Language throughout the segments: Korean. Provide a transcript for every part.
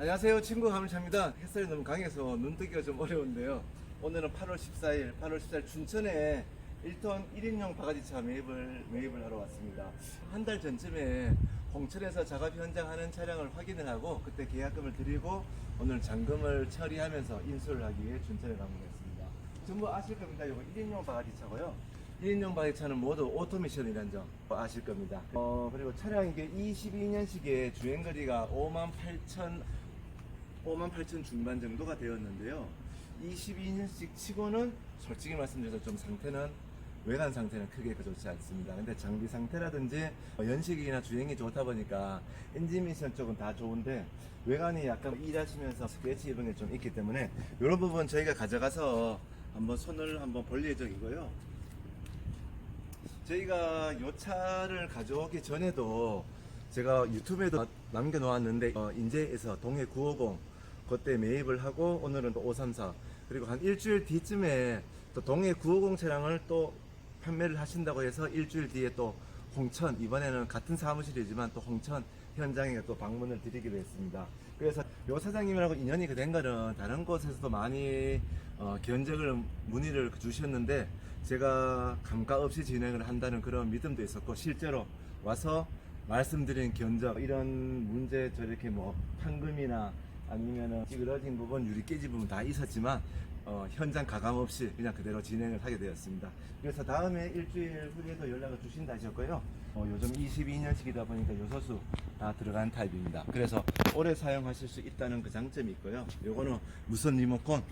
안녕하세요. 친구 가물차입니다. 햇살이 너무 강해서 눈뜨기가 좀 어려운데요. 오늘은 8월 14일 8월 14일 춘천에 1톤 1인용 바가지차 매입을 매입을 하러 왔습니다. 한 달 전쯤에 홍천에서 작업 현장 하는 차량을 확인을 하고 그때 계약금을 드리고 오늘 잔금을 처리하면서 인수를 하기 위해 춘천에 방문했습니다. 전부 아실 겁니다. 이거 1인용 바가지차고요. 1인용 바이차는 모두 오토미션이라는 점 아실 겁니다. 어, 그리고 차량 이게 22년식의 주행거리가 5만 8천 5만 8천 중반 정도가 되었는데요. 22년식 치고는 솔직히 말씀드려서 좀 상태는 외관 상태는 크게 그 좋지 않습니다. 근데 장비 상태라든지 어, 연식이나 주행이 좋다 보니까 엔진 미션 쪽은 다 좋은데 외관이 약간 일하시면서 스크래치 이런 게 좀 있기 때문에 이런 부분 저희가 가져가서 한번 손을 한번 볼 예정이고요. 저희가 이 차를 가져오기 전에도 제가 유튜브에도 남겨놓았는데 어, 인제에서 동해 950 그때 매입을 하고 오늘은 또 534 그리고 한 일주일 뒤쯤에 또 동해 950 차량을 또 판매를 하신다고 해서 일주일 뒤에 또 홍천 이번에는 같은 사무실이지만 또 홍천 현장에 또 방문을 드리기로 했습니다. 그래서 요 사장님이라고 인연이 그된 거는 다른 곳에서도 많이 어, 견적을 문의를 주셨는데 제가 감가 없이 진행을 한다는 그런 믿음도 있었고 실제로 와서 말씀드린 견적 이런 문제 저렇게 뭐 판금이나 아니면은 찌그러진 부분 유리 깨진 부분 다 있었지만 어, 현장 가감 없이 그냥 그대로 진행을 하게 되었습니다. 그래서 다음에 일주일 후에도 연락을 주신다 하셨고요. 어, 요즘 22년식이다 보니까 요소수 다 들어간 타입입니다. 그래서 오래 사용하실 수 있다는 그 장점이 있고요. 요거는 무선 리모컨,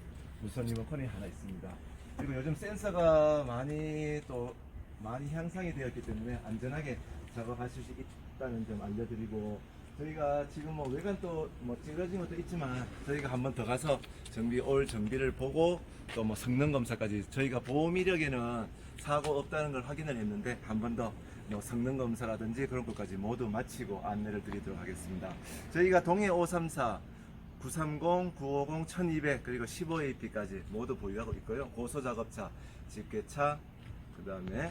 무선 리모컨이 하나 있습니다. 그리고 요즘 센서가 많이 또 많이 향상이 되었기 때문에 안전하게 작업하실 수 있다는 점 알려드리고 저희가 지금 뭐 외관 또뭐 찌그러진 것도 있지만 저희가 한번 더 가서 정비 올 정비를 보고 또 뭐 성능 검사까지 저희가 보험 이력에는 사고 없다는 걸 확인을 했는데 한 번 더 뭐 성능 검사라든지 그런 것까지 모두 마치고 안내를 드리도록 하겠습니다. 저희가 동해 534 930, 950, 1200 그리고 15AP까지 모두 보유하고 있고요. 고소 작업차, 집게차, 그 다음에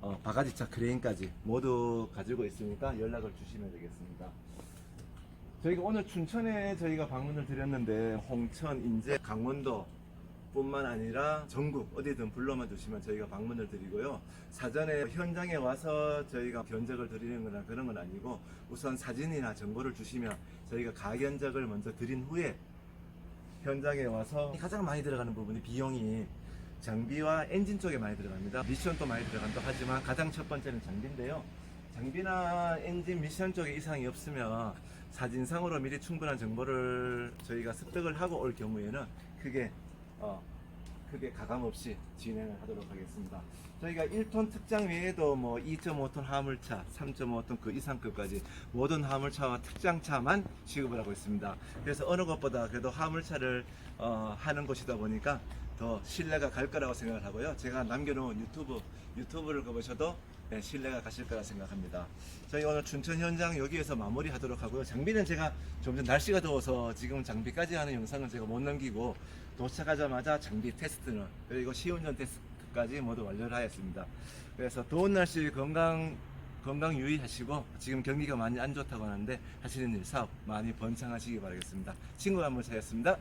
어, 바가지차 크레인까지 모두 가지고 있으니까 연락을 주시면 되겠습니다. 저희가 오늘 춘천에 저희가 방문을 드렸는데 홍천, 인제, 강원도 뿐만 아니라 전국 어디든 불러만 주시면 저희가 방문을 드리고요. 사전에 현장에 와서 저희가 견적을 드리는 거나 그런 건 아니고 우선 사진이나 정보를 주시면 저희가 가견적을 먼저 드린 후에 현장에 와서 가장 많이 들어가는 부분이 비용이 장비와 엔진 쪽에 많이 들어갑니다. 미션도 많이 들어간다 하지만 가장 첫 번째는 장비인데요. 장비나 엔진 미션 쪽에 이상이 없으면 사진상으로 미리 충분한 정보를 저희가 습득을 하고 올 경우에는 크게 어, 크게 가감 없이 진행을 하도록 하겠습니다. 저희가 1톤 특장 외에도 뭐 2.5톤 화물차, 3.5톤 그 이상급까지 모든 화물차와 특장차만 취급을 하고 있습니다. 그래서 어느 것보다 그래도 화물차를 어, 하는 곳이다 보니까 더 신뢰가 갈 거라고 생각을 하고요. 제가 남겨놓은 유튜브, 유튜브를 보셔도 네, 신뢰가 가실 거라 생각합니다. 저희 오늘 춘천 현장 여기에서 마무리 하도록 하고요. 장비는 제가 좀 전 날씨가 더워서 지금 장비까지 하는 영상은 제가 못 남기고 도착하자마자 장비 테스트는 그리고 시운전 테스트까지 모두 완료를 하였습니다. 그래서 더운 날씨 건강 건강 유의하시고 지금 경기가 많이 안 좋다고 하는데 하시는 일 사업 많이 번창하시기 바라겠습니다. 친구 한번 찾았습니다.